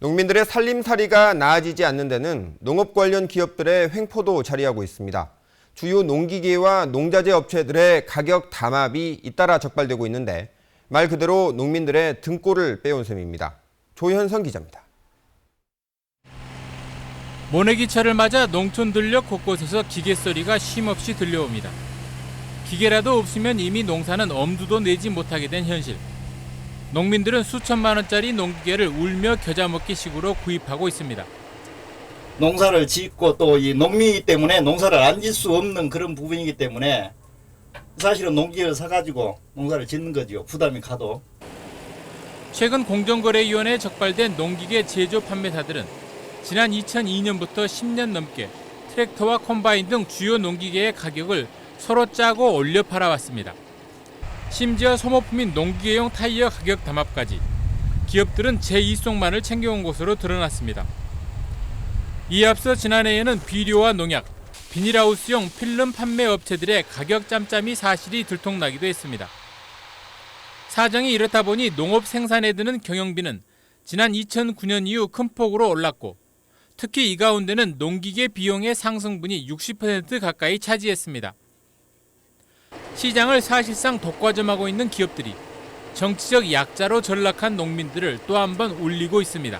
농민들의 살림살이가 나아지지 않는 데는 농업 관련 기업들의 횡포도 자리하고 있습니다. 주요 농기계와 농자재 업체들의 가격 담합이 잇따라 적발되고 있는데 말 그대로 농민들의 등골을 빼온 셈입니다. 조현성 기자입니다. 모내기철을 맞아 농촌 들녘 곳곳에서 기계 소리가 쉼없이 들려옵니다. 기계라도 없으면 이미 농사는 엄두도 내지 못하게 된 현실. 농민들은 수천만 원짜리 농기계를 울며 겨자 먹기 식으로 구입하고 있습니다. 농사를 짓고 또 이 농민이기 때문에 농사를 안짓수 없는 그런 부분이기 때문에 사실은 농기계를 사가지고 농사를 짓는 거죠. 부담이 가도. 최근 공정거래위원회에 적발된 농기계 제조 판매사들은 지난 2002년부터 10년 넘게 트랙터와 콤바인 등 주요 농기계의 가격을 서로 짜고 올려 팔아왔습니다. 심지어 소모품인 농기계용 타이어 가격 담합까지 기업들은 제2송만을 챙겨온 것으로 드러났습니다. 이에 앞서 지난해에는 비료와 농약, 비닐하우스용 필름 판매 업체들의 가격 짬짬이 사실이 들통나기도 했습니다. 사정이 이렇다 보니 농업 생산에 드는 경영비는 지난 2009년 이후 큰 폭으로 올랐고 특히 이 가운데는 농기계 비용의 상승분이 60% 가까이 차지했습니다. 시장을 사실상 독과점하고 있는 기업들이 정치적 약자로 전락한 농민들을 또 한 번 울리고 있습니다.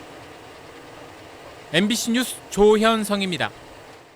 MBC 뉴스 조현성입니다.